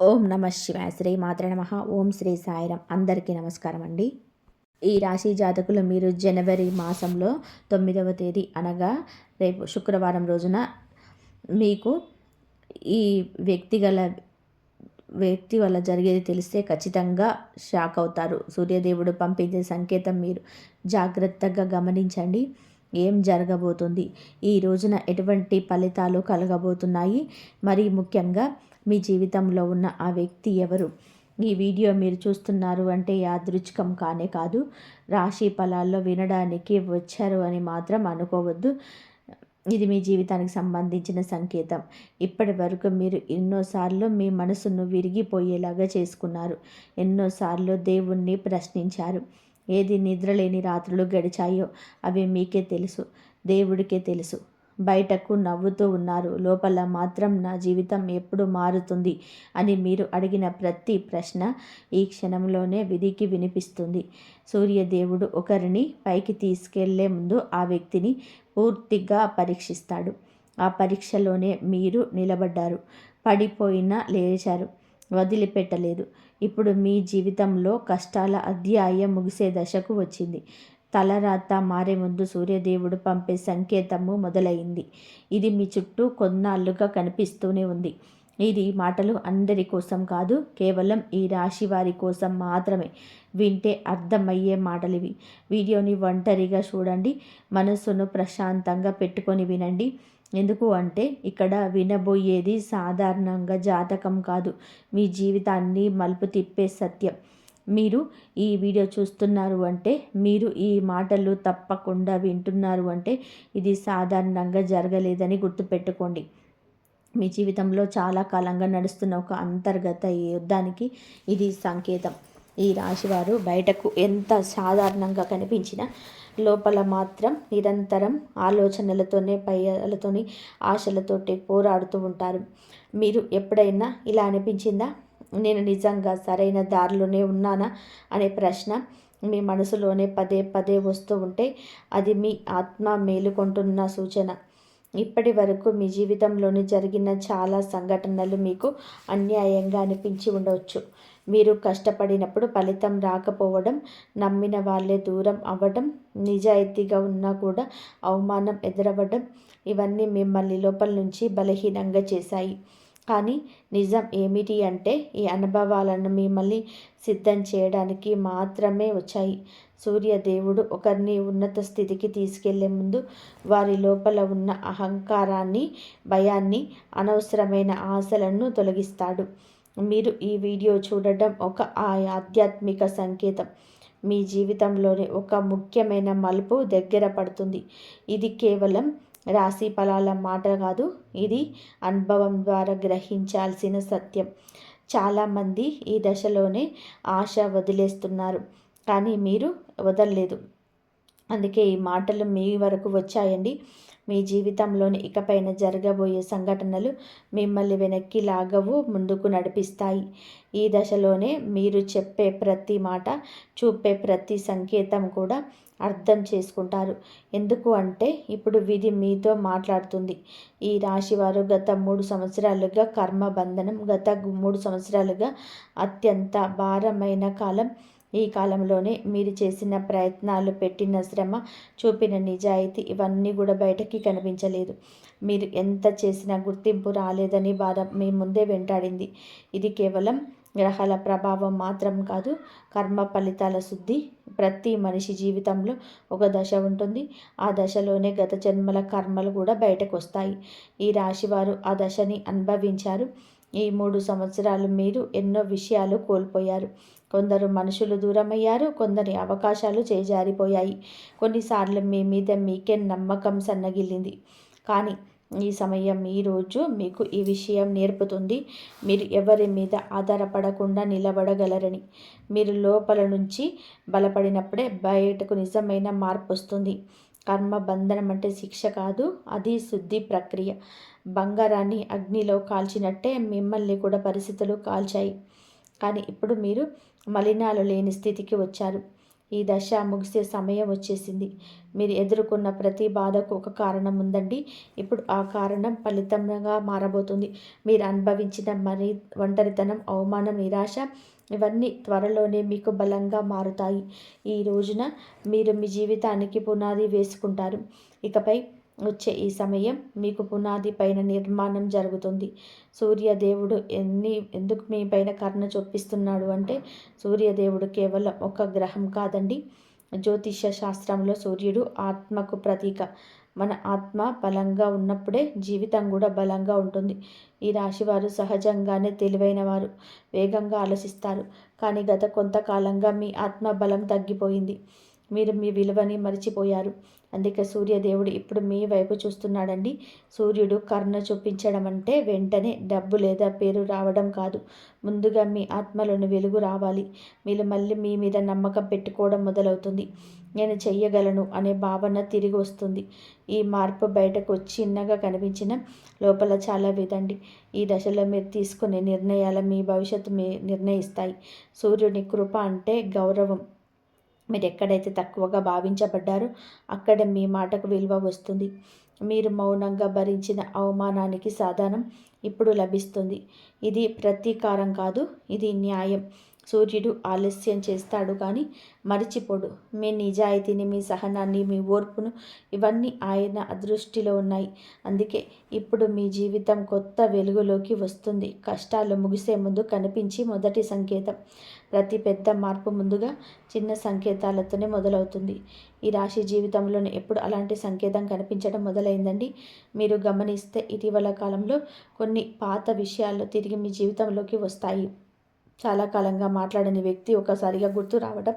ఓం నమ శివాయ. శ్రీ మాత్ర నమ. ఓం శ్రీ సాయిరం అందరికీ నమస్కారం అండి. ఈ రాశి జాతకులు మీరు జనవరి మాసంలో తొమ్మిదవ తేదీ అనగా రేపు శుక్రవారం రోజున మీకు ఈ వ్యక్తి గల వ్యక్తి వల్ల జరిగేది తెలిస్తే ఖచ్చితంగా షాక్ అవుతారు. సూర్యదేవుడు పంపించే సంకేతం మీరు జాగ్రత్తగా గమనించండి. ఏం జరగబోతుంది? ఈ రోజున ఎటువంటి ఫలితాలు కలగబోతున్నాయి? మరి ముఖ్యంగా మీ జీవితంలో ఉన్న ఆ వ్యక్తి ఎవరు? ఈ వీడియో మీరు చూస్తున్నారు అంటే యాదృచ్ఛికం కానే కాదు. రాశి ఫలాల్లో వినడానికి వచ్చారు అని మాత్రం అనుకోవద్దు. ఇది మీ జీవితానికి సంబంధించిన సంకేతం. ఇప్పటి వరకు మీరు ఎన్నోసార్లు మీ మనసును విరిగిపోయేలాగా చేసుకున్నారు. ఎన్నోసార్లు దేవుణ్ణి ప్రశ్నించారు. ఏది నిద్రలేని రాత్రులు గడిచాయో అవి మీకే తెలుసు. దేవుడికే తెలుసు. బయటకు నవ్వుతూ ఉన్నారు. లోపల మాత్రం నా జీవితం ఎప్పుడు మారుతుంది అని మీరు అడిగిన ప్రతి ప్రశ్న ఈ క్షణంలోనే విధికి వినిపిస్తుంది. సూర్యదేవుడు ఒకరిని పైకి తీసుకెళ్ళే ముందు ఆ వ్యక్తిని పూర్తిగా పరీక్షిస్తాడు. ఆ పరీక్షలోనే మీరు నిలబడ్డారు. పడిపోయినా లేచారు. వదిలిపెట్టలేదు. ఇప్పుడు మీ జీవితంలో కష్టాల అధ్యాయం ముగిసే దశకు వచ్చింది. తలరాత మారే ముందు సూర్యదేవుడు పంపే సంకేతము మొదలైంది. ఇది మీ చుట్టూ కొన్నాళ్ళుగా కనిపిస్తూనే ఉంది. ఇది మాటలు అందరి కోసం కాదు కేవలం ఈ రాశి వారి కోసం మాత్రమే. వింటే అర్థమయ్యే మాటలు ఇవి వీడియోని ఒంటరిగా చూడండి మనస్సును ప్రశాంతంగా పెట్టుకొని వినండి. ఎందుకు అంటే ఇక్కడ వినబోయేది సాధారణంగా జాతకం కాదు. మీ జీవితాన్ని మలుపు తిప్పే సత్యం. మీరు ఈ వీడియో చూస్తున్నారు అంటే మీరు ఈ మాటలు తప్పకుండా వింటున్నారు అంటే ఇది సాధారణంగా జరగలేదని గుర్తుపెట్టుకోండి. మీ జీవితంలో చాలా కాలంగా నడుస్తున్న ఒక అంతర్గత యుద్ధానికి ఇది సంకేతం. ఈ రాశివారు బయటకు ఎంత సాధారణంగా కనిపించినా లోపల మాత్రం నిరంతరం ఆలోచనలతోనే పయ్యాలతోని ఆశలతోటి పోరాడుతూ ఉంటారు. మీరు ఎప్పుడైనా ఇలా అనిపించిందా? నేను నిజంగా సరైన దారిలోనే ఉన్నానా అనే ప్రశ్న మీ మనసులోనే పదే పదే వస్తూ ఉంటే అది మీ ఆత్మ మేలుకొంటున్న సూచన. ఇప్పటి వరకు మీ జీవితంలోని జరిగిన చాలా సంఘటనలు మీకు అన్యాయంగా అనిపించి ఉండవచ్చు మీరు కష్టపడినప్పుడు ఫలితం రాకపోవడం నమ్మిన వాళ్ళే దూరం అవ్వడం నిజాయితీగా ఉన్నా కూడా అవమానం ఎదురవ్వడం ఇవన్నీ మిమ్మల్ని లోపల నుంచి బలహీనంగా చేశాయి. కానీ నిజం ఏమిటి అంటే ఈ అనుభవాలను మిమ్మల్ని సిద్ధం చేయడానికి మాత్రమే వచ్చాయి. సూర్యదేవుడు ఒకరిని ఉన్నత స్థితికి తీసుకెళ్ళే ముందు వారి లోపల ఉన్న అహంకారాన్ని భయాన్ని అనవసరమైన ఆశలను తొలగిస్తాడు. మీరు ఈ వీడియో చూడటం ఒక ఆధ్యాత్మిక సంకేతం. మీ జీవితంలోని ఒక ముఖ్యమైన మలుపు దగ్గర పడుతుంది. ఇది కేవలం రాశి ఫలాల మాట కాదు. ఇది అనుభవం ద్వారా గ్రహించాల్సిన సత్యం. చాలామంది ఈ దశలోనే ఆశ వదిలేస్తున్నారు. కానీ మీరు వదలలేదు. అందుకే ఈ మాటలు మీ వరకు వచ్చాయండి. మీ జీవితంలోని ఇకపైన జరగబోయే సంఘటనలు మిమ్మల్ని వెనక్కి లాగవు ముందుకు నడిపిస్తాయి. ఈ దశలోనే మీరు చెప్పే ప్రతి మాట చూపే ప్రతి సంకేతం కూడా అర్థం చేసుకుంటారు. ఎందుకు అంటే ఇప్పుడు విధి మీతో మాట్లాడుతుంది. ఈ రాశివారు గత మూడు సంవత్సరాలుగా కర్మ బంధనం గత మూడు సంవత్సరాలుగా అత్యంత భారమైన కాలం. ఈ కాలంలోనే మీరు చేసిన ప్రయత్నాలు పెట్టిన శ్రమ చూపిన నిజాయితీ ఇవన్నీ కూడా బయటకి కనిపించలేదు. మీరు ఎంత చేసినా గుర్తింపు రాలేదని బాధ మీ ముందే వెంటాడింది. ఇది కేవలం గ్రహాల ప్రభావం మాత్రం కాదు కర్మ ఫలితాల శుద్ధి. ప్రతి మనిషి జీవితంలో ఒక దశ ఉంటుంది. ఆ దశలోనే గత జన్మల కర్మలు కూడా బయటకు వస్తాయి ఈ రాశివారు ఆ దశని అనుభవించారు. ఈ మూడు సంవత్సరాలు మీరు ఎన్నో విషయాలు కోల్పోయారు. కొందరు మనుషులు దూరమయ్యారు కొందరి అవకాశాలు చేజారిపోయాయి. కొన్నిసార్లు మీ మీద మీకే నమ్మకం సన్నగిల్లింది. కానీ ఈ సమయం ఈరోజు మీకు ఈ విషయం నేర్పుతుంది. మీరు ఎవరి మీద ఆధారపడకుండా నిలబడగలరని. మీరు లోపల నుంచి బలపడినప్పుడే బయటకు నిజమైన మార్పు వస్తుంది. కర్మ బంధనం అంటే శిక్ష కాదు అది శుద్ధి ప్రక్రియ. బంగారాన్ని అగ్నిలో కాల్చినట్టే మిమ్మల్ని కూడా పరిస్థితులు కాల్చాయి. కానీ ఇప్పుడు మీరు మలినాలు లేని స్థితికి వచ్చారు. ఈ దశ ముగిసే సమయం వచ్చేసింది. మీరు ఎదుర్కొన్న ప్రతి బాధకు ఒక కారణం ఉందండి. ఇప్పుడు ఆ కారణం ఫలితంగా మారబోతుంది. మీరు అనుభవించిన మరి ఒంటరితనం అవమానం నిరాశ ఇవన్నీ త్వరలోనే మీకు బలంగా మారుతాయి. ఈ రోజున మీరు మీ జీవితానికి పునాది వేసుకుంటారు. ఇకపై వచ్చే ఈ సమయం మీకు పునాది పైన నిర్మాణం జరుగుతుంది. సూర్యదేవుడు ఎన్ని ఎందుకు మీ పైన కర్ణ చొప్పిస్తున్నాడు అంటే సూర్యదేవుడు కేవలం ఒక గ్రహం కాదండి. జ్యోతిష శాస్త్రంలో సూర్యుడు ఆత్మకు ప్రతీక. మన ఆత్మ బలంగా ఉన్నప్పుడే జీవితం కూడా బలంగా ఉంటుంది. ఈ రాశివారు సహజంగానే తెలివైన వారు వేగంగా ఆలోచిస్తారు. కానీ గత కొంతకాలంగా మీ ఆత్మ బలం తగ్గిపోయింది. మీరు మీ విలువని మరిచిపోయారు. అందుకే సూర్యదేవుడు ఇప్పుడు మీ వైపు చూస్తున్నాడండి. సూర్యుడు కర్ణ చూపించడం అంటే వెంటనే డబ్బు లేదా పేరు రావడం కాదు. ముందుగా మీ ఆత్మలోని వెలుగు రావాలి. మీరు మళ్ళీ మీ మీద నమ్మకం పెట్టుకోవడం మొదలవుతుంది. నేను చెయ్యగలను అనే భావన తిరిగి వస్తుంది. ఈ మార్పు బయటకు చిన్నగా కనిపించిన లోపల చాలా విధండి ఈ దశలో మీరు తీసుకునే నిర్ణయాలు మీ భవిష్యత్తు మీ నిర్ణయిస్తాయి. సూర్యుని కృప అంటే గౌరవం. మీరు ఎక్కడైతే తక్కువగా భావించబడ్డారో అక్కడ మీ మాటకు విలువ వస్తుంది. మీరు మౌనంగా భరించిన అవమానానికి సాధనం ఇప్పుడు లభిస్తుంది. ఇది ప్రతీకారం కాదు ఇది న్యాయం. సూర్యుడు ఆలస్యం చేస్తాడు కానీ మరిచిపోడు. మీ నిజాయితీని మీ సహనాన్ని మీ ఓర్పును ఇవన్నీ ఆయన అదృష్టిలో ఉన్నాయి. అందుకే ఇప్పుడు మీ జీవితం కొత్త వెలుగులోకి వస్తుంది. కష్టాలు ముగిసే ముందు కనిపించి మొదటి సంకేతం. ప్రతి పెద్ద మార్పు ముందుగా చిన్న సంకేతాలతోనే మొదలవుతుంది. ఈ రాశి జీవితంలోనే ఎప్పుడు అలాంటి సంకేతం కనిపించడం మొదలైందండి? మీరు గమనిస్తే ఇటీవల కాలంలో కొన్ని పాత విషయాలు తిరిగి మీ జీవితంలోకి వస్తాయి. చాలా కాలంగా మాట్లాడని వ్యక్తి ఒకసారిగా గుర్తు రావడం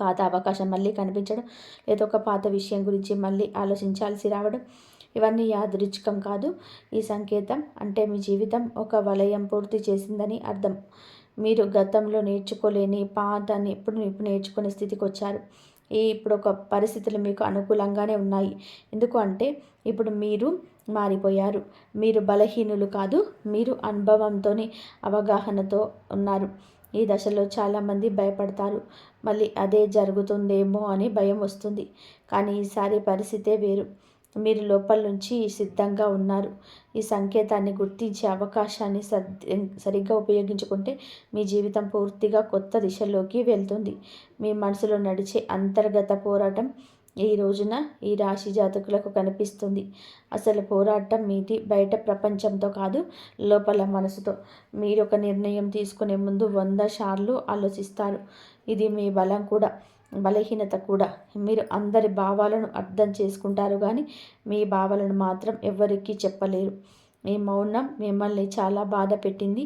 పాత అవకాశం మళ్ళీ కనిపించడం లేదా ఒక పాత విషయం గురించి మళ్ళీ ఆలోచించాల్సి రావడం ఇవన్నీ యాదృచ్ఛికం కాదు. ఈ సంకేతం అంటే మీ జీవితం ఒక వలయం పూర్తి చేసిందని అర్థం. మీరు గతంలో నేర్చుకోలేని పాఠాన్ని ఎప్పుడు ఇప్పుడు నేర్చుకునే స్థితికి వచ్చారు. ఈ ఇప్పుడు ఒక పరిస్థితులు మీకు అనుకూలంగానే ఉన్నాయి. ఎందుకు అంటే ఇప్పుడు మీరు మారిపోయారు. మీరు బలహీనులు కాదు మీరు అనుభవంతో అవగాహనతో ఉన్నారు. ఈ దశలో చాలామంది భయపడతారు. మళ్ళీ అదే జరుగుతుందేమో అని భయం వస్తుంది. కానీ ఈసారి పరిస్థితే వేరు. మీరు లోపల నుంచి సిద్ధంగా ఉన్నారు. ఈ సంకేతాన్ని గుర్తించే అవకాశాన్ని సరిగ్గా ఉపయోగించుకుంటే మీ జీవితం పూర్తిగా కొత్త దిశలోకి వెళ్తుంది. మీ మనసులో నడిచే అంతర్గత పోరాటం ఈ రోజున ఈ రాశి జాతకులకు కనిపిస్తుంది. అసలు పోరాటం మీది బయట ప్రపంచంతో కాదు లోపల మనసుతో. మీరు ఒక నిర్ణయం తీసుకునే ముందు వంద సార్లు ఆలోచిస్తారు. ఇది మీ బలం కూడా. బలహీనత కూడా. మీరు అందరి భావాలను అర్థం చేసుకుంటారు కానీ మీ భావాలను మాత్రం ఎవరికీ చెప్పలేరు. మీ మౌనం మిమ్మల్ని చాలా బాధ పెట్టింది.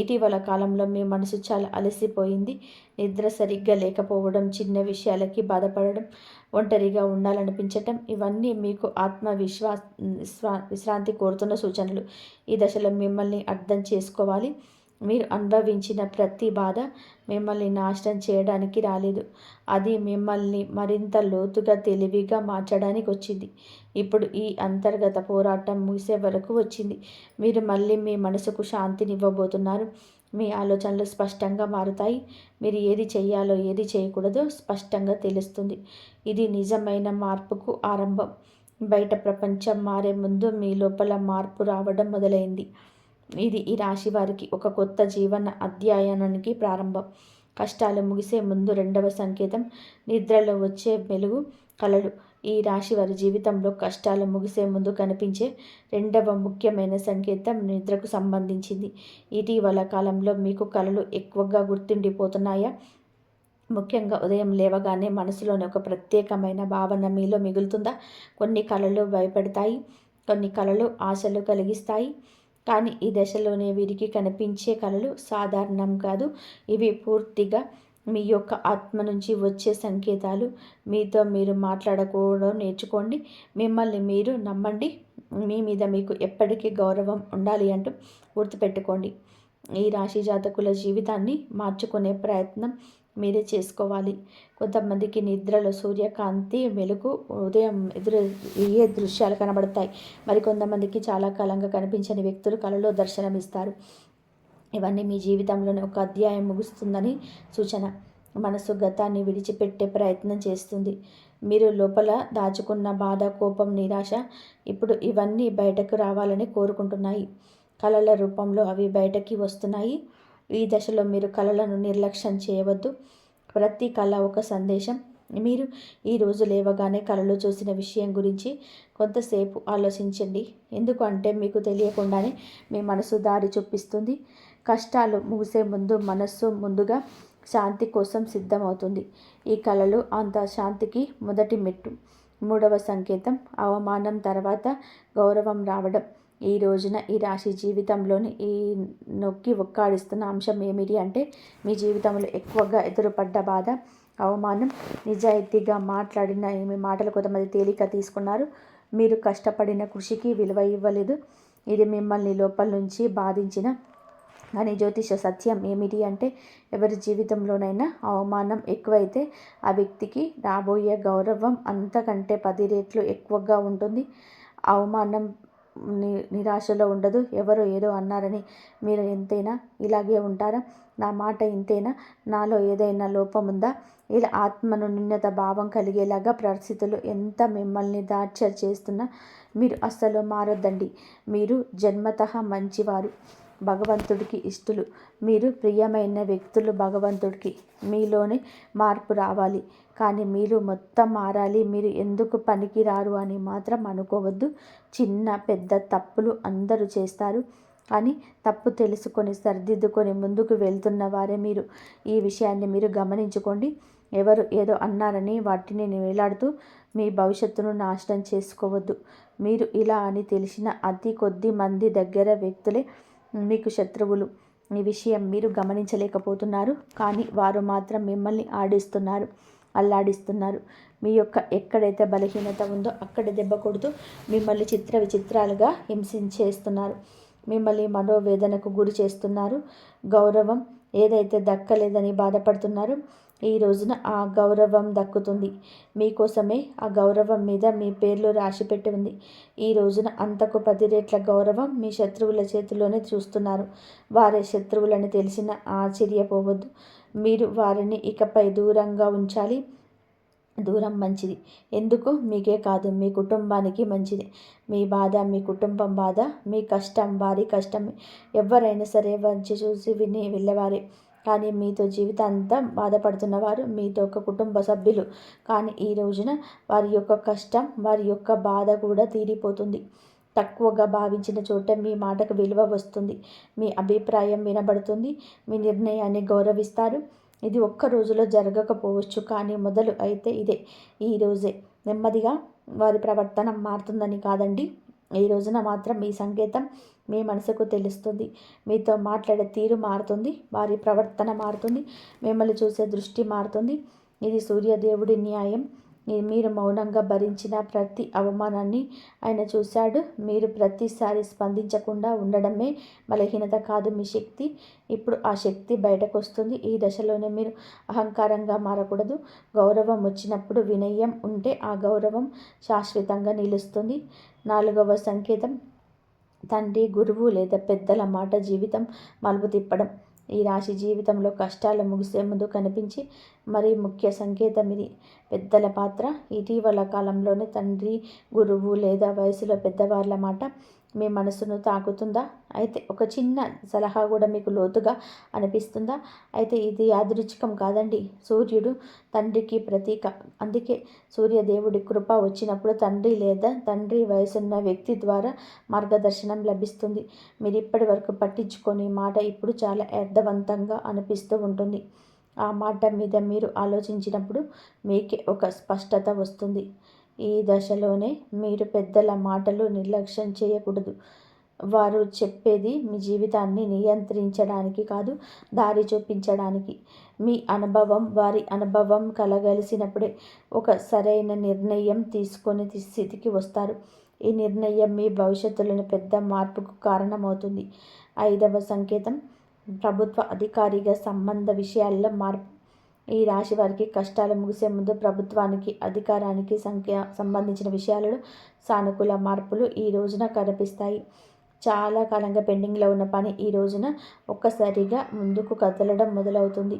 ఇటీవల కాలంలో మీ మనసు చాలా అలసిపోయింది. నిద్ర సరిగ్గా లేకపోవడం చిన్న విషయాలకి బాధపడడం ఒంటరిగా ఉండాలనిపించటం ఇవన్నీ మీకు ఆత్మవిశ్వాస విశ్రాంతి కోరుతున్న సూచనలు. ఈ దశలో మిమ్మల్ని అర్థం చేసుకోవాలి. మీరు అనుభవించిన ప్రతి బాధ మిమ్మల్ని నాశనం చేయడానికి రాలేదు. అది మిమ్మల్ని మరింత లోతుగా తెలివిగా మార్చడానికి వచ్చింది. ఇప్పుడు ఈ అంతర్గత పోరాటం ముగిసే వరకు వచ్చింది. మీరు మళ్ళీ మీ మనసుకు శాంతినివ్వబోతున్నారు. మీ ఆలోచనలు స్పష్టంగా మారుతాయి. మీరు ఏది చేయాలో ఏది చేయకూడదో స్పష్టంగా తెలుస్తుంది. ఇది నిజమైన మార్పుకు ఆరంభం. బయట ప్రపంచం మారే ముందు మీ లోపల మార్పు రావడం మొదలైంది. ఇది ఈ రాశి వారికి ఒక కొత్త జీవన అధ్యయనానికి ప్రారంభం. కష్టాలు ముగిసే ముందు రెండవ సంకేతం నిద్రలో వచ్చే మెలుగు కలలు. ఈ రాశి వారి జీవితంలో కష్టాలు ముగిసే ముందు కనిపించే రెండవ ముఖ్యమైన సంకేతం నిద్రకు సంబంధించింది. ఇటీవల కాలంలో మీకు కళలు ఎక్కువగా గుర్తుండిపోతున్నాయా? ముఖ్యంగా ఉదయం లేవగానే మనసులోని ఒక ప్రత్యేకమైన భావన మీలో మిగులుతుందా? కొన్ని కళలు భయపడతాయి కొన్ని కళలు ఆశలు కలిగిస్తాయి. కానీ ఈ దశలోనే వీరికి కనిపించే కళలు సాధారణం కాదు. ఇవి పూర్తిగా మీ యొక్క ఆత్మ నుంచి వచ్చే సంకేతాలు. మీతో మీరు మాట్లాడకూడదు నేర్చుకోండి. మిమ్మల్ని మీరు నమ్మండి. మీ మీద మీకు ఎప్పటికీ గౌరవం ఉండాలి అంటూ గుర్తుపెట్టుకోండి. ఈ రాశి జాతకుల జీవితాన్ని మార్చుకునే ప్రయత్నం మీరే చేసుకోవాలి. కొంతమందికి నిద్రలో సూర్యకాంతి వెలుగు ఉదయం ఎదురు ఏ దృశ్యాలు కనబడతాయి? మరి కొంతమందికి చాలా కాలంగా కనిపించని వ్యక్తులు కళలో దర్శనమిస్తారు ఇవన్నీ మీ జీవితంలోని ఒక అధ్యాయం ముగుస్తుందని సూచన. మనసు గతాన్ని విడిచిపెట్టే ప్రయత్నం చేస్తుంది. మీరు లోపల దాచుకున్న బాధ కోపం నిరాశ ఇప్పుడు ఇవన్నీ బయటకు రావాలని కోరుకుంటున్నాయి. కళల రూపంలో అవి బయటకి వస్తున్నాయి. ఈ దశలో మీరు కళలను నిర్లక్ష్యం చేయవద్దు. ప్రతి కళ ఒక సందేశం. మీరు ఈరోజు లేవగానే కళలో చూసిన విషయం గురించి కొంతసేపు ఆలోచించండి. ఎందుకంటే మీకు తెలియకుండానే మీ మనసు దారి చూపిస్తుంది. కష్టాలు ముగిసే ముందు మనస్సు ముందుగా శాంతి కోసం సిద్ధమవుతుంది. ఈ కళలు అంత శాంతికి మొదటి మెట్టు. మూడవ సంకేతం అవమానం తర్వాత గౌరవం రావడం. ఈ రోజున ఈ రాశి జీవితంలోని ఈ నొక్కి ఒక్కాడిస్తున్న అంశం ఏమిటి అంటే మీ జీవితంలో ఎక్కువగా ఎదురుపడ్డ బాధ అవమానం నిజాయితీగా మాట్లాడిన ఏమి మాటలు కొంతమంది తేలిక తీసుకున్నారు. మీరు కష్టపడిన కృషికి విలువ ఇవ్వలేదు. ఇది మిమ్మల్ని లోపల నుంచి బాధించిన కానీ జ్యోతిష సత్యం ఏమిటి అంటే ఎవరి జీవితంలోనైనా అవమానం ఎక్కువైతే ఆ వ్యక్తికి రాబోయే గౌరవం అంతకంటే పది రెట్లు ఎక్కువగా ఉంటుంది. అవమానం నిరాశలో ఉండదు. ఎవరో ఏదో అన్నారని మీరు ఎంతైనా ఇలాగే ఉంటారా? నా మాట ఇంతేనా? నాలో ఏదైనా లోపం ఉందా ఇలా ఆత్మను నిన్నత భావం కలిగేలాగా పరిస్థితులు ఎంత మిమ్మల్ని దాచ చేస్తున్నా మీరు అస్సలు మారొద్దండి. మీరు జన్మత మంచివారు భగవంతుడికి ఇష్టలు. మీరు ప్రియమైన వ్యక్తులు భగవంతుడికి మీలోనే మార్పు రావాలి. కానీ మీరు మొత్తం మారాలి. మీరు ఎందుకు పనికిరారు అని మాత్రం అనుకోవద్దు. చిన్న పెద్ద తప్పులు అందరూ చేస్తారు. కానీ తప్పు తెలుసుకొని సరిదిద్దుకొని ముందుకు వెళ్తున్న వారే మీరు. ఈ విషయాన్ని మీరు గమనించుకోండి. ఎవరు ఏదో అన్నారని వాటిని వేలాడుతూ మీ భవిష్యత్తును నాశనం చేసుకోవద్దు. మీరు ఇలా అని తెలిసిన అతి కొద్ది మంది దగ్గర వ్యక్తులే మీకు శత్రువులు. ఈ విషయం మీరు గమనించలేకపోతున్నారు. కానీ వారు మాత్రం మిమ్మల్ని ఆడిస్తున్నారు. అల్లాడిస్తున్నారు. మీ యొక్క ఎక్కడైతే బలహీనత ఉందో అక్కడ దెబ్బ కొడుతూ మిమ్మల్ని చిత్ర విచిత్రాలుగా హింసించేస్తున్నారు. మిమ్మల్ని మనోవేదనకు గురి చేస్తున్నారు. గౌరవం ఏదైతే దక్కలేదని బాధపడుతున్నారు ఈ రోజున ఆ గౌరవం దక్కుతుంది. మీకోసమే ఆ గౌరవం మీద మీ పేర్లు రాసిపెట్టి ఉంది. ఈ రోజున అంతకు పది రేట్ల గౌరవం మీ శత్రువుల చేతిలోనే చూస్తున్నారు. వారి శత్రువులని తెలిసిన ఆశ్చర్యపోవద్దు. మీరు వారిని ఇకపై దూరంగా ఉంచాలి. దూరం మంచిది. ఎందుకు? మీకే కాదు. మీ కుటుంబానికి మంచిది. మీ బాధ మీ కుటుంబం బాధ మీ కష్టం వారి కష్టం. ఎవరైనా సరే వచ్చి చూసి విని వెళ్ళేవారే. కానీ మీతో జీవితాంతం బాధపడుతున్నవారు మీతో ఒక కుటుంబ సభ్యులు. కానీ ఈ రోజున వారి యొక్క కష్టం వారి యొక్క బాధ కూడా తీరిపోతుంది. తక్కువగా భావించిన చోట మీ మాటకు విలువ వస్తుంది. మీ అభిప్రాయం వినబడుతుంది. మీ నిర్ణయాన్ని గౌరవిస్తారు. ఇది ఒక్క రోజులో జరగకపోవచ్చు. కానీ మొదలు అయితే ఇదే. ఈ రోజే. నెమ్మదిగా వారి ప్రవర్తన మారుతుందని కాదండి. ఈ రోజున మాత్రం మీ సంకేతం మీ మనసుకు తెలుస్తుంది. మీతో మాట్లాడే తీరు మారుతుంది. వారి ప్రవర్తన మారుతుంది. మిమ్మల్ని చూసే దృష్టి మారుతుంది. ఇది సూర్యదేవుడి న్యాయం. మీరు మౌనంగా భరించిన ప్రతి అవమానాన్ని ఆయన చూశాడు. మీరు ప్రతిసారి స్పందించకుండా ఉండడమే బలహీనత కాదు మీ శక్తి. ఇప్పుడు ఆ శక్తి బయటకు వస్తుంది ఈ దశలోనే మీరు అహంకారంగా మారకూడదు. గౌరవం వచ్చినప్పుడు వినయం ఉంటే ఆ గౌరవం శాశ్వతంగా నిలుస్తుంది. నాలుగవ సంకేతం. తండ్రి గురువు లేదా పెద్దల మాట జీవితం మలుపు తిప్పడం. ఈ రాశి జీవితంలో కష్టాలు ముగిసే ముందు కనిపించి మరి ముఖ్య సంకేతం ఇది. పెద్దల పాత్ర ఇటీవల కాలంలోనే తండ్రి గురువు లేదా వయసులో పెద్దవాళ్ళ మాట మీ మనసును తాకుతుందా? అయితే ఒక చిన్న సలహా కూడా మీకు లోతుగా అనిపిస్తుందా? అయితే ఇది యాదృచ్ఛికం కాదండి. సూర్యుడు తండ్రికి ప్రతీక. అందుకే సూర్యదేవుడి కృప వచ్చినప్పుడు తండ్రి లేదా తండ్రి వయసున్న వ్యక్తి ద్వారా మార్గదర్శనం లభిస్తుంది. మీరు ఇప్పటి వరకు పట్టించుకొని మాట ఇప్పుడు చాలా అర్థవంతంగా అనిపిస్తూ ఉంటుంది. ఆ మాట మీద మీరు ఆలోచించినప్పుడు మీకే ఒక స్పష్టత వస్తుంది. ఈ దశలోనే మీరు పెద్దల మాటలు నిర్లక్ష్యం చేయకూడదు. వారు చెప్పేది మీ జీవితాన్ని నియంత్రించడానికి కాదు దారి చూపించడానికి. మీ అనుభవం వారి అనుభవం కలగలిసినప్పుడే ఒక సరైన నిర్ణయం తీసుకొని స్థితికి వస్తారు. ఈ నిర్ణయం మీ భవిష్యత్తులోని పెద్ద మార్పుకు కారణమవుతుంది. ఐదవ సంకేతం ప్రభుత్వ అధికారిగా సంబంధ విషయాల్లో మార్పు ఈ రాశి వారికి కష్టాలు ముగిసే ముందు ప్రభుత్వానికి అధికారానికి సంఖ్య సంబంధించిన విషయాలలో సానుకూల మార్పులు ఈ రోజున కనిపిస్తాయి. చాలా కాలంగా పెండింగ్లో ఉన్న పని ఈ రోజున ఒక్కసారిగా ముందుకు కదలడం మొదలవుతుంది.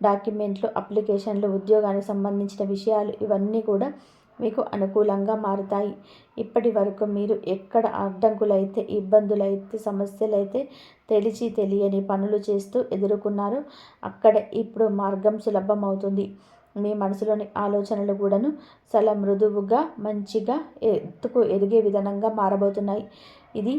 డాక్యుమెంట్లు అప్లికేషన్లు ఉద్యోగానికి సంబంధించిన విషయాలు ఇవన్నీ కూడా మీకు అనుకూలంగా మారుతాయి. ఇప్పటి వరకు మీరు ఎక్కడ అడ్డంకులైతే ఇబ్బందులైతే సమస్యలైతే తెలిసి తెలియని పనులు చేస్తూ ఎదుర్కొన్నారో అక్కడ ఇప్పుడు మార్గం సులభం అవుతుంది మీ మనసులోని ఆలోచనలు కూడాను చాలా మృదువుగా మంచిగా ఎత్తుకు ఎదిగే విధానంగా మారబోతున్నాయి. ఇది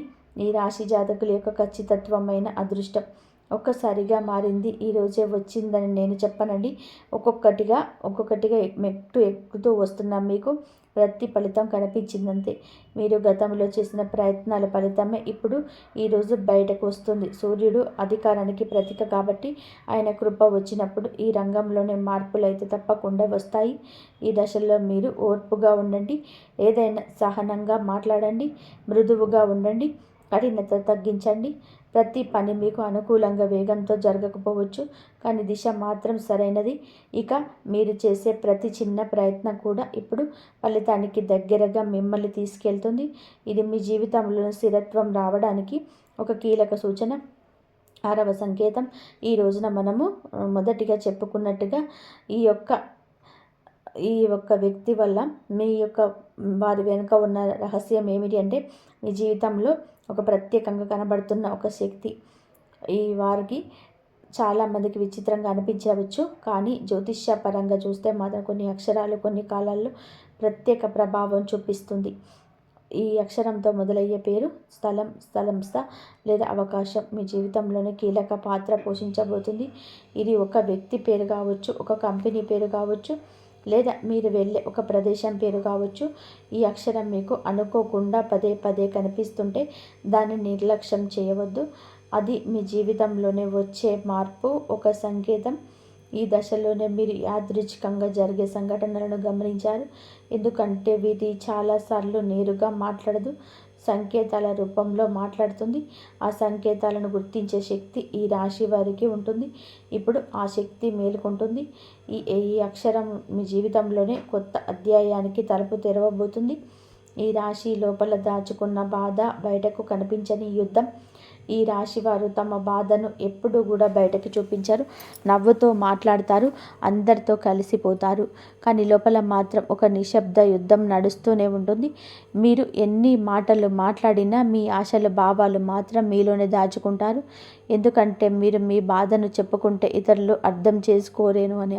ఈ రాశి జాతకుల యొక్క ఖచ్చితత్వమైన అదృష్టం. ఒక్కసారిగా మారింది. ఈరోజే వచ్చిందని నేను చెప్పనండి. ఒక్కొక్కటిగా ఒక్కొక్కటిగా మెట్టు ఎక్కుతూ వస్తున్నాం మీకు ప్రతి ఫలితం కనిపించిందంతే. మీరు గతంలో చేసిన ప్రయత్నాల ఫలితమే ఇప్పుడు ఈరోజు బయటకు వస్తుంది. సూర్యుడు అధికారానికి ప్రతీక కాబట్టి ఆయన కృప వచ్చినప్పుడు ఈ రంగంలోనే మార్పులు అయితే తప్పకుండా వస్తాయి. ఈ దశలో మీరు ఓర్పుగా ఉండండి. ఏదైనా సహనంగా మాట్లాడండి. మృదువుగా ఉండండి. కఠినత తగ్గించండి. ప్రతి పని మీకు అనుకూలంగా వేగంతో జరగకపోవచ్చు. కానీ దిశ మాత్రం సరైనది. ఇక మీరు చేసే ప్రతి చిన్న ప్రయత్నం కూడా ఇప్పుడు ఫలితానికి దగ్గరగా మిమ్మల్ని తీసుకెళ్తుంది. ఇది మీ జీవితంలో స్థిరత్వం రావడానికి ఒక కీలక సూచన. ఆరవ సంకేతం. ఈ రోజున మనము మొదటిగా చెప్పుకున్నట్టుగా ఈ యొక్క ఈ యొక్క వ్యక్తి వల్ల మీ యొక్క వారి వెనుక ఉన్న రహస్యం ఏమిటి అంటే మీ జీవితంలో ఒక ప్రత్యేకంగా కనబడుతున్న ఒక శక్తి ఈ వారికి చాలామందికి విచిత్రంగా అనిపించవచ్చు. కానీ జ్యోతిష్య పరంగా చూస్తే మాత్రం కొన్ని అక్షరాలు కొన్ని కాలాల్లో ప్రత్యేక ప్రభావం చూపిస్తుంది. ఈ అక్షరంతో మొదలయ్యే పేరు స్థలం స్థలంస్థ లేదా అవకాశం. మీ జీవితంలోనే కీలక పాత్ర పోషించబోతుంది. ఇది ఒక వ్యక్తి పేరు కావచ్చు ఒక కంపెనీ పేరు కావచ్చు లేదా మీరు వెళ్ళే ఒక ప్రదేశం పేరు కావచ్చు ఈ అక్షరం మీకు అనుకోకుండా పదే పదే కనిపిస్తుంటే దాన్ని నిర్లక్ష్యం చేయవద్దు. అది మీ జీవితంలోనే వచ్చే మార్పు ఒక సంకేతం. ఈ దశలోనే మీరు యాదృచ్ఛికంగా జరిగే సంఘటనలను గమనించారు. ఎందుకంటే వీటి చాలాసార్లు నేరుగా మాట్లాడదు. సంకేతాల రూపంలో మాట్లాడుతుంది. ఆ సంకేతాలను గుర్తించే శక్తి ఈ రాశి వారికి ఉంటుంది. ఇప్పుడు ఆ శక్తి మేలుకుంటుంది. ఈ ఈ అక్షరం మీ జీవితంలోనే కొత్త అధ్యాయానికి తలుపు తెరవబోతుంది. ఈ రాశి లోపల దాచుకున్న బాధ బయటకు కనిపించని యుద్ధం ఈ రాశివారు తమ బాధను ఎప్పుడూ కూడా బయటకు చూపించారు నవ్వుతో మాట్లాడతారు అందరితో కలిసిపోతారు. కానీ లోపల మాత్రం ఒక నిశ్శబ్ద యుద్ధం నడుస్తూనే ఉంటుంది. మీరు ఎన్ని మాటలు మాట్లాడినా మీ ఆశలు భావాలు మాత్రం మీలోనే దాచుకుంటారు. ఎందుకంటే మీరు మీ బాధను చెప్పుకుంటే ఇతరులు అర్థం చేసుకోలేను అనే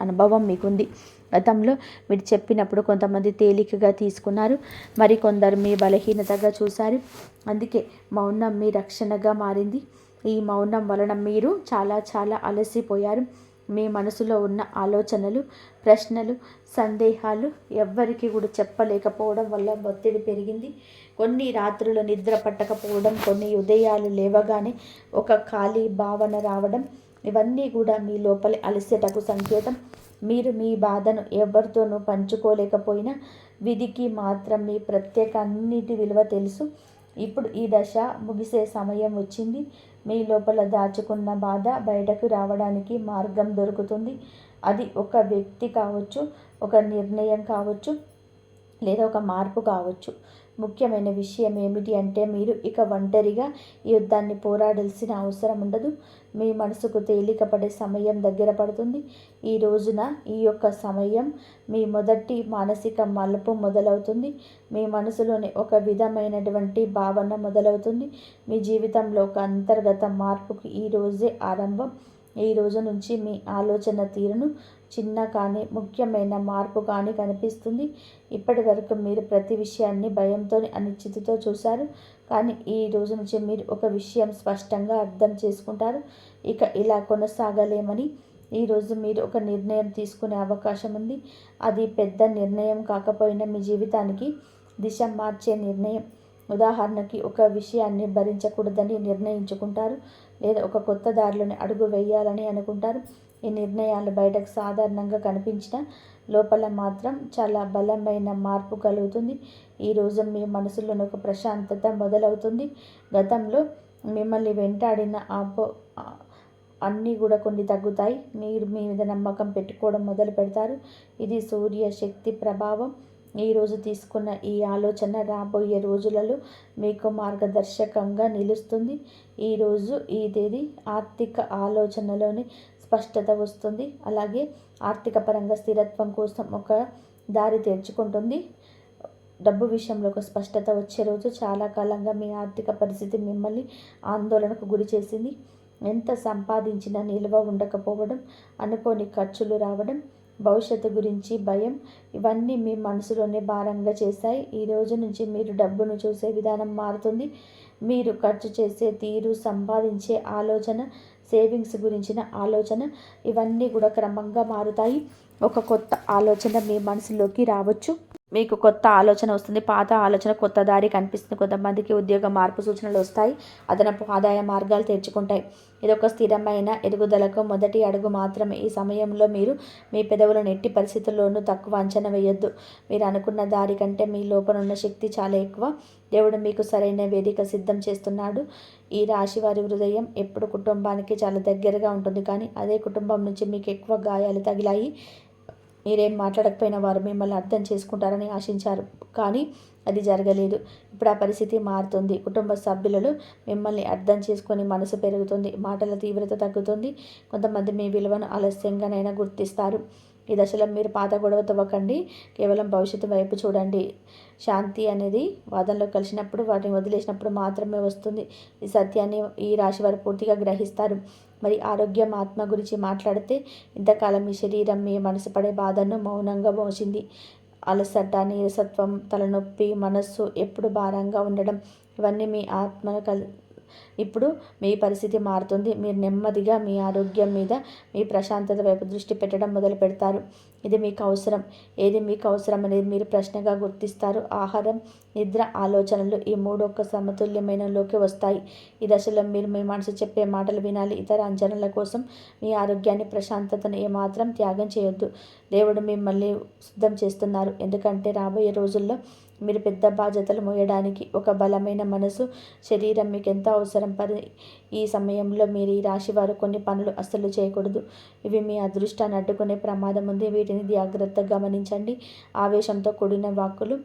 అనుభవం మీకుంది. గతంలో మీరు చెప్పినప్పుడు కొంతమంది తేలికగా తీసుకున్నారు. మరి కొందరు మీ బలహీనతగా చూశారు. అందుకే మౌనం మీ రక్షణగా మారింది. ఈ మౌనం వలన మీరు చాలా చాలా అలసిపోయారు. మీ మనసులో ఉన్న ఆలోచనలు ప్రశ్నలు సందేహాలు ఎవ్వరికి కూడా చెప్పలేకపోవడం వల్ల ఒత్తిడి పెరిగింది. కొన్ని రాత్రులు నిద్ర పట్టకపోవడం కొన్ని ఉదయాలు లేవగానే ఒక ఖాళీ భావన రావడం ఇవన్నీ కూడా మీ లోపలి అలసటకు సంకేతం. మీరు మీ బాధను ఎవరితోనూ పంచుకోలేకపోయినా విధికి మాత్రం మీ ప్రత్యేక అన్నిటి విలువ తెలుసు. ఇప్పుడు ఈ దశ ముగిసే సమయం వచ్చింది. మీ లోపల దాచుకున్న బాధ బయటకు రావడానికి మార్గం దొరుకుతుంది. అది ఒక వ్యక్తి కావచ్చు ఒక నిర్ణయం కావచ్చు లేదా ఒక మార్పు కావచ్చు. ముఖ్యమైన విషయం ఏమిటి అంటే మీరు ఇక ఒంటరిగా ఈ యుద్ధాన్ని పోరాడాల్సిన అవసరం ఉండదు. మీ మనసుకు తేలికపడే సమయం దగ్గర పడుతుంది. ఈ రోజున ఈ యొక్క సమయం మీ మొదటి మానసిక మలుపు మొదలవుతుంది. మీ మనసులోని ఒక విధమైనటువంటి భావన మొదలవుతుంది. మీ జీవితంలో ఒక అంతర్గత మార్పుకి ఈ రోజే ఆరంభం. ఈ రోజు నుంచి మీ ఆలోచన తీరును చిన్న కానీ ముఖ్యమైన మార్పు కానీ కనిపిస్తుంది. ఇప్పటి వరకు మీరు ప్రతి విషయాన్ని భయంతో అనిశ్చితితో చూశారు. కానీ ఈ రోజు నుంచి మీరు ఒక విషయం స్పష్టంగా అర్థం చేసుకుంటారు. ఇక ఇలా కొనసాగలేమని ఈరోజు మీరు ఒక నిర్ణయం తీసుకునే అవకాశం ఉంది. అది పెద్ద నిర్ణయం కాకపోయినా మీ జీవితానికి దిశ మార్చే నిర్ణయం. ఉదాహరణకి ఒక విషయాన్ని భరించకూడదని నిర్ణయించుకుంటారు. లేదా ఒక కొత్త దారిలోని అడుగు వేయాలని అనుకుంటారు. ఈ నిర్ణయాలు బయటకు సాధారణంగా కనిపించిన లోపల మాత్రం చాలా బలమైన మార్పు కలుగుతుంది. ఈరోజు మీ మనసులోని ఒక ప్రశాంతత మొదలవుతుంది. గతంలో మిమ్మల్ని వెంటాడిన ఆపో అన్నీ కూడా కొన్ని తగ్గుతాయి. మీరు మీ మీద నమ్మకం పెట్టుకోవడం మొదలు పెడతారు. ఇది సూర్య శక్తి ప్రభావం. ఈరోజు తీసుకున్న ఈ ఆలోచన రాబోయే రోజులలో మీకు మార్గదర్శకంగా నిలుస్తుంది. ఈరోజు ఈ తేదీ ఆర్థిక ఆలోచనలోని స్పష్టత వస్తుంది. అలాగే ఆర్థిక పరంగా స్థిరత్వం కోసం ఒక దారి తెరుచుకుంటుంది. డబ్బు విషయంలో ఒక స్పష్టత వచ్చే రోజు చాలా కాలంగా మీ ఆర్థిక పరిస్థితి మిమ్మల్ని ఆందోళనకు గురి చేసింది. ఎంత సంపాదించినా నిల్వ ఉండకపోవడం అనుకోని ఖర్చులు రావడం భవిష్యత్తు గురించి భయం ఇవన్నీ మీ మనసులోనే భారంగా చేశాయి. ఈ రోజు నుంచి మీరు డబ్బును చూసే విధానం మారుతుంది. మీరు ఖర్చు చేసే తీరు సంపాదించే ఆలోచన సేవింగ్స్ గురించిన ఆలోచన ఇవన్నీ కూడా క్రమంగా మారుతాయి. ఒక కొత్త ఆలోచన మీ మనసులోకి రావచ్చు. మీకు కొత్త ఆలోచన వస్తుంది. పాత ఆలోచన కొత్త దారి కనిపిస్తుంది. కొంతమందికి ఉద్యోగ మార్పు సూచనలు వస్తాయి. అదనపు ఆదాయ మార్గాలు తెరుచుకుంటాయి. ఇది ఒక స్థిరమైన ఎదుగుదలకు మొదటి అడుగు మాత్రమే. ఈ సమయంలో మీరు మీ పెదవులు నెట్టి పరిస్థితుల్లోనూ తక్కువ అంచనా వేయొద్దు. మీరు అనుకున్న దారి కంటే మీ లోపల ఉన్న శక్తి చాలా ఎక్కువ. దేవుడు మీకు సరైన వేదిక సిద్ధం చేస్తున్నాడు. ఈ రాశి వారి హృదయం ఎప్పుడు కుటుంబానికి చాలా దగ్గరగా ఉంటుంది. కానీ అదే కుటుంబం నుంచి మీకు ఎక్కువ గాయాలు తగిలాయి. మీరేం మాట్లాడకపోయినా వారు మిమ్మల్ని అర్థం చేసుకుంటారని ఆశించారు. కానీ అది జరగలేదు. ఇప్పుడు ఆ పరిస్థితి మారుతుంది. కుటుంబ సభ్యులలో మిమ్మల్ని అర్థం చేసుకొని మనసు పెరుగుతుంది. మాటల తీవ్రత తగ్గుతుంది. కొంతమంది మీ విలువను ఆలస్యంగానైనా గుర్తిస్తారు. ఈ దశలో మీరు పాత గొడవ తవ్వకండి. కేవలం భవిష్యత్తు వైపు చూడండి. శాంతి అనేది వాదనలో కలిసినప్పుడు వాటిని వదిలేసినప్పుడు మాత్రమే వస్తుంది. ఈ సత్యాన్ని ఈ రాశి వారు పూర్తిగా గ్రహిస్తారు. మరి ఆరోగ్యం ఆత్మ గురించి మాట్లాడితే ఇంతకాలం మీ శరీరం మీ మనసు పడే బాధను మౌనంగా మోసింది. అలసట నీరసత్వం తలనొప్పి మనస్సు ఎప్పుడు భారంగా ఉండడం ఇవన్నీ మీ ఆత్మను కల్ ఇప్పుడు మీ పరిస్థితి మారుతుంది. మీరు నెమ్మదిగా మీ ఆరోగ్యం మీద మీ ప్రశాంతత వైపు దృష్టి పెట్టడం మొదలు పెడతారు. ఇది మీకు అవసరం. ఏది మీకు అవసరం అనేది మీరు ప్రశ్నగా గుర్తిస్తారు. ఆహారం నిద్ర ఆలోచనలు ఈ మూడు ఒక్క సమతుల్యమైనలోకి వస్తాయి. ఈ దశలో మీరు మీ మనసు చెప్పే మాటలు వినాలి. ఇతర అంచనాల కోసం మీ ఆరోగ్యాన్ని ప్రశాంతతను ఏమాత్రం త్యాగం చేయొద్దు. దేవుడు మిమ్మల్ని సిద్ధం చేస్తున్నారు. ఎందుకంటే రాబోయే రోజుల్లో మీరు పెద్ద బాధ్యతలు మోయడానికి ఒక బలమైన మనసు శరీరం మీకు ఎంత అవసరం. పరి ఈ సమయంలో మీరు ఈ రాశి వారు కొన్ని పనులు అస్సలు చేయకూడదు. ఇవి మీ అదృష్టాన్ని అడ్డుకునే ప్రమాదం ఉంది. వీటిని జాగ్రత్తగా గమనించండి. ఆవేశంతో కూడిన వాక్కులు.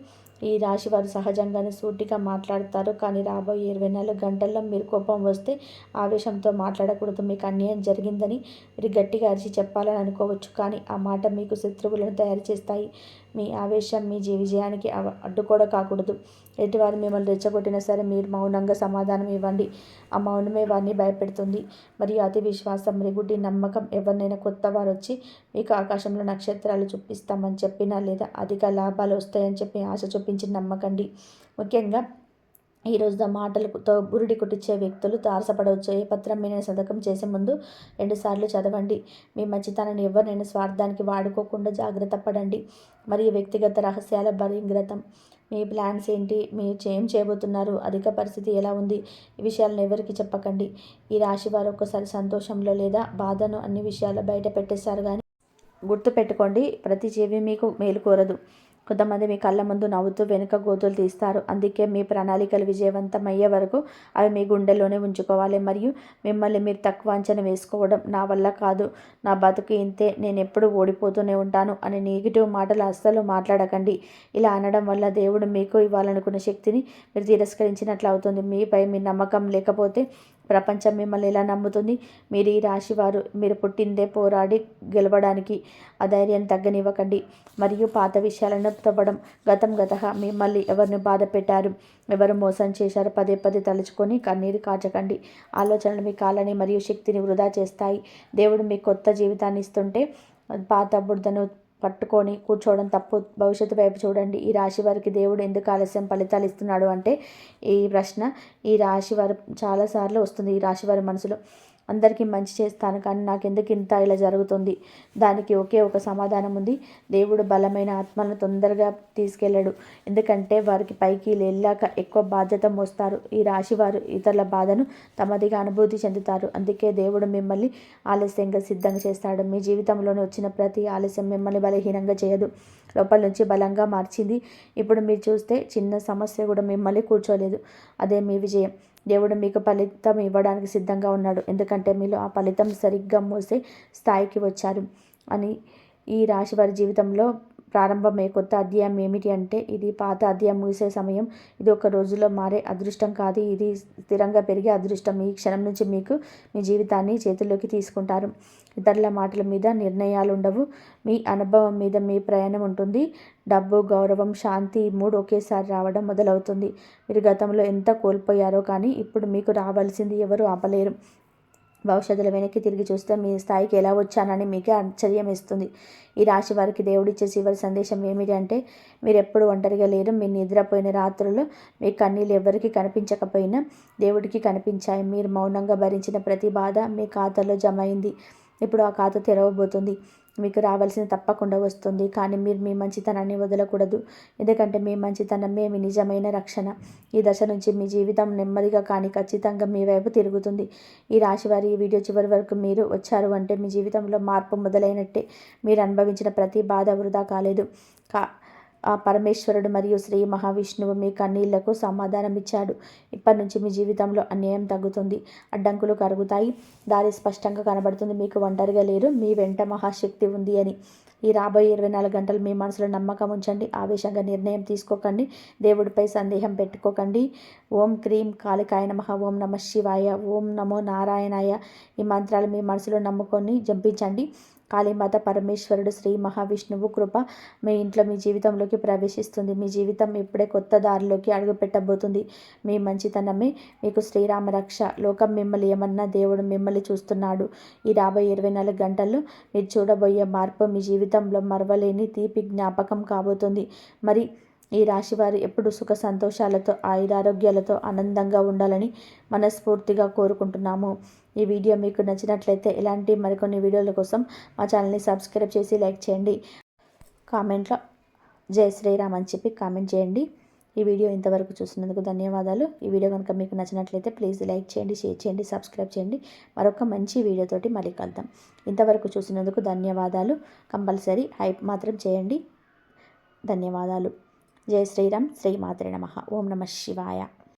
ఈ రాశి వారు సహజంగానే సూటిగా మాట్లాడతారు. కానీ రాబోయే ఇరవై నాలుగు గంటల్లో మీరు కోపం వస్తే ఆవేశంతో మాట్లాడకూడదు. మీకు అన్యాయం జరిగిందని మీరు గట్టిగా అరిచి చెప్పాలని అనుకోవచ్చు. కానీ ఆ మాట మీకు శత్రువులను తయారు చేస్తాయి. మీ ఆవేశం మీ విజయానికి అడ్డుకోవడం కాకూడదు. ఎటువారు మిమ్మల్ని రెచ్చగొట్టినా సరే మీరు మౌనంగా సమాధానం ఇవ్వండి. ఆ మౌనమే వారిని భయపెడుతుంది. మరియు అతి విశ్వాసం మృగుడ్డి నమ్మకం ఎవరినైనా కొత్త వారు వచ్చి మీకు ఆకాశంలో నక్షత్రాలు చూపిస్తామని చెప్పినా లేదా అధిక లాభాలు వస్తాయని చెప్పి ఆశ చూపించి నమ్మకండి. ముఖ్యంగా ఈ రోజు మాటలతో బురుడి కుట్టించే వ్యక్తులు తారసపడవచ్చు ఏ పత్రం మీద సంతకం చేసే ముందు రెండుసార్లు చదవండి. మీ మంచితనాన్ని ఎవరినైనా స్వార్థానికి వాడుకోకుండా జాగ్రత్త పడండి. మరియు వ్యక్తిగత రహస్యాల బహింగ్రతం మీ ప్లాన్స్ ఏంటి? మీరు ఏం చేయబోతున్నారు? అధిక పరిస్థితి ఎలా ఉంది? ఈ విషయాలను ఎవరికి చెప్పకండి. ఈ రాశి వారు ఒక్కసారి సంతోషంలో లేదా బాధను అన్ని విషయాలు బయట పెట్టేశారు కానీ గుర్తుపెట్టుకోండి. ప్రతి జీవి మీకు మేలు కోరదు. కొంతమంది మీ కళ్ళ ముందు నవ్వుతూ వెనుక గోతులు తీస్తారు. అందుకే మీ ప్రణాళికలు విజయవంతమయ్యే వరకు అవి మీ గుండెల్లోనే ఉంచుకోవాలి. మరియు మిమ్మల్ని మీరు తక్కువ అంచనా వేసుకోవడం నా వల్ల కాదు. నా బతుకు ఇంతే. నేను ఎప్పుడు ఓడిపోతూనే ఉంటాను అని నెగిటివ్ మాటలు అస్సలు మాట్లాడకండి. ఇలా అనడం వల్ల దేవుడు మీకు ఇవ్వాలనుకున్న శక్తిని మీరు తిరస్కరించినట్లు అవుతుంది. మీపై మీ నమ్మకం లేకపోతే ప్రపంచం మిమ్మల్ని ఎలా నమ్ముతుంది? మీరు ఈ రాశివారు మీరు పుట్టిందే పోరాడి గెలవడానికి అధైర్యం తగ్గనివ్వకండి. మరియు పాత విషయాలను తవ్వడం. గతం గత మిమ్మల్ని ఎవరిని బాధ పెట్టారు? ఎవరు మోసం చేశారు? పదే పదే తలుచుకొని కన్నీరు కాచకండి. ఆలోచనలు మీ కాలని మరియు శక్తిని వృధా చేస్తాయి. దేవుడు మీ కొత్త జీవితాన్ని ఇస్తుంటే పాత బుడదను పట్టుకొని కూర్చోవడం తప్పు. భవిష్యత్తు వైపు చూడండి. ఈ రాశి వారికి దేవుడు ఎందుకు ఆలస్యం ఫలితాలు ఇస్తున్నాడు అంటే ఈ ప్రశ్న ఈ రాశి వారు చాలాసార్లు వస్తుంది. ఈ రాశి వారి మనసులో అందరికీ మంచి చేస్తాను కానీ నాకు ఎందుకు ఇంత ఇలా జరుగుతుంది? దానికి ఒకే ఒక సమాధానం ఉంది. దేవుడు బలమైన ఆత్మలను తొందరగా తీసుకెళ్ళాడు. ఎందుకంటే వారికి పైకి వెళ్ళాక ఎక్కువ బాధ్యత మోస్తారు. ఈ రాశి వారు ఇతరుల బాధను తమదిగా అనుభూతి చెందుతారు. అందుకే దేవుడు మిమ్మల్ని ఆలస్యంగా సిద్ధంగా చేస్తాడు. మీ జీవితంలోనే వచ్చిన ప్రతి ఆలస్యం మిమ్మల్ని బలహీనంగా చేయదు. లోపల నుంచి బలంగా మార్చింది. ఇప్పుడు మీరు చూస్తే చిన్న సమస్య కూడా మిమ్మల్ని కూర్చోలేదు. అదే మీ విజయం. దేవుడు మీకు ఫలితం ఇవ్వడానికి సిద్ధంగా ఉన్నాడు. ఎందుకంటే మీరు ఆ ఫలితం సరిగ్గా మోసే స్థాయికి వచ్చారు అని ఈ రాశి వారి జీవితంలో ప్రారంభమే కొత్త అధ్యాయం ఏమిటి అంటే ఇది పాత అధ్యాయం ముగిసే సమయం. ఇది ఒక రోజులో మారే అదృష్టం కాదు. ఇది స్థిరంగా పెరిగే అదృష్టం. ఈ క్షణం నుంచి మీకు మీ జీవితాన్ని చేతుల్లోకి తీసుకుంటారు. ఇతరుల మాటల మీద నిర్ణయాలు ఉండవు మీ అనుభవం మీద మీ ప్రయాణం ఉంటుంది. డబ్బు గౌరవం శాంతి మూడు ఒకేసారి రావడం మొదలవుతుంది. మీరు గతంలో ఎంత కోల్పోయారో కానీ ఇప్పుడు మీకు రావాల్సింది ఎవరు ఆపలేరు. భవిష్యత్తులో వెనక్కి తిరిగి చూస్తే మీ స్థాయికి ఎలా వచ్చానని మీకే ఆశ్చర్యం ఇస్తుంది. ఈ రాశి వారికి దేవుడిచ్చే చివరి సందేశం ఏమిటి అంటే మీరు ఎప్పుడు ఒంటరిగా లేరు మీ నిద్రపోయిన రాత్రులు మీ కన్నీళ్ళు ఎవరికి కనిపించకపోయినా దేవుడికి కనిపించాయి. మీరు మౌనంగా భరించిన ప్రతి బాధ మీ ఖాతాలో జమ అయింది. ఇప్పుడు ఆ ఖాతా తెరవబోతుంది. మీకు రావాల్సింది తప్పకుండా వస్తుంది. కానీ మీరు మీ మంచితనాన్ని వదలకూడదు. ఎందుకంటే మీ మంచితనమే మీ నిజమైన రక్షణ. ఈ దశ నుంచి మీ జీవితం నెమ్మదిగా కానీ ఖచ్చితంగా మీ వైపు తిరుగుతుంది. ఈ రాశి వారి ఈ వీడియో చివరి వరకు మీరు వచ్చారు అంటే మీ జీవితంలో మార్పు మొదలైనట్టే. మీరు అనుభవించిన ప్రతి బాధ వృధా కాలేదు. కా ఆ పరమేశ్వరుడు మరియు శ్రీ మహావిష్ణువు మీ కన్నీళ్ళకు సమాధానం ఇచ్చాడు. ఇప్పటి నుంచి మీ జీవితంలో అన్యాయం తగ్గుతుంది. అడ్డంకులు కరుగుతాయి. దారి స్పష్టంగా కనబడుతుంది. మీకు ఒంటరిగా లేరు. మీ వెంట మహాశక్తి ఉంది అని. ఈ రాబోయే ఇరవై నాలుగు గంటలు మీ మనసులో నమ్మకం ఉంచండి. ఆవేశంగా నిర్ణయం తీసుకోకండి. దేవుడిపై సందేహం పెట్టుకోకండి. ఓం క్రీం కాళికాయ నమ. ఓం నమ శివాయ. ఓం నమో నారాయణాయ. ఈ మంత్రాలు మీ మనసులో నమ్ముకొని జంపించండి. కాళీమాత పరమేశ్వరుడు శ్రీ మహావిష్ణువు కృప మీ ఇంట్లో మీ జీవితంలోకి ప్రవేశిస్తుంది. మీ జీవితం ఇప్పుడే కొత్త దారిలోకి అడుగుపెట్టబోతుంది. మీ మంచితనమే మీకు శ్రీరామ రక్ష. లోకం మిమ్మల్ని ఏమన్నా దేవుడు మిమ్మల్ని చూస్తున్నాడు. ఈ రాబోయే ఇరవై నాలుగు గంటల్లో మీరు చూడబోయే మార్పు మీ జీవితంలో మరవలేని తీపి జ్ఞాపకం కాబోతుంది. మరి ఈ రాశివారు ఎప్పుడు సుఖ సంతోషాలతో ఆయురారోగ్యాలతో ఆనందంగా ఉండాలని మనస్ఫూర్తిగా కోరుకుంటున్నాము. ఈ వీడియో మీకు నచ్చినట్లయితే ఇలాంటి మరికొన్ని వీడియోల కోసం మా ఛానల్ని సబ్స్క్రైబ్ చేసి లైక్ చేయండి. కామెంట్లో జై శ్రీరామ్ అని చెప్పి కామెంట్ చేయండి. ఈ వీడియో ఇంతవరకు చూసినందుకు ధన్యవాదాలు. ఈ వీడియో కనుక మీకు నచ్చినట్లయితే ప్లీజ్ లైక్ చేయండి షేర్ చేయండి సబ్స్క్రైబ్ చేయండి. మరొక మంచి వీడియోతోటి మళ్ళీ కలుద్దాం. ఇంతవరకు చూసినందుకు ధన్యవాదాలు. కంపల్సరీ హైప్ మాత్రం చేయండి. ధన్యవాదాలు. జయ శ్రీరామ్ శ్రీమాతృ నమ. ఓం నమ శివాయ.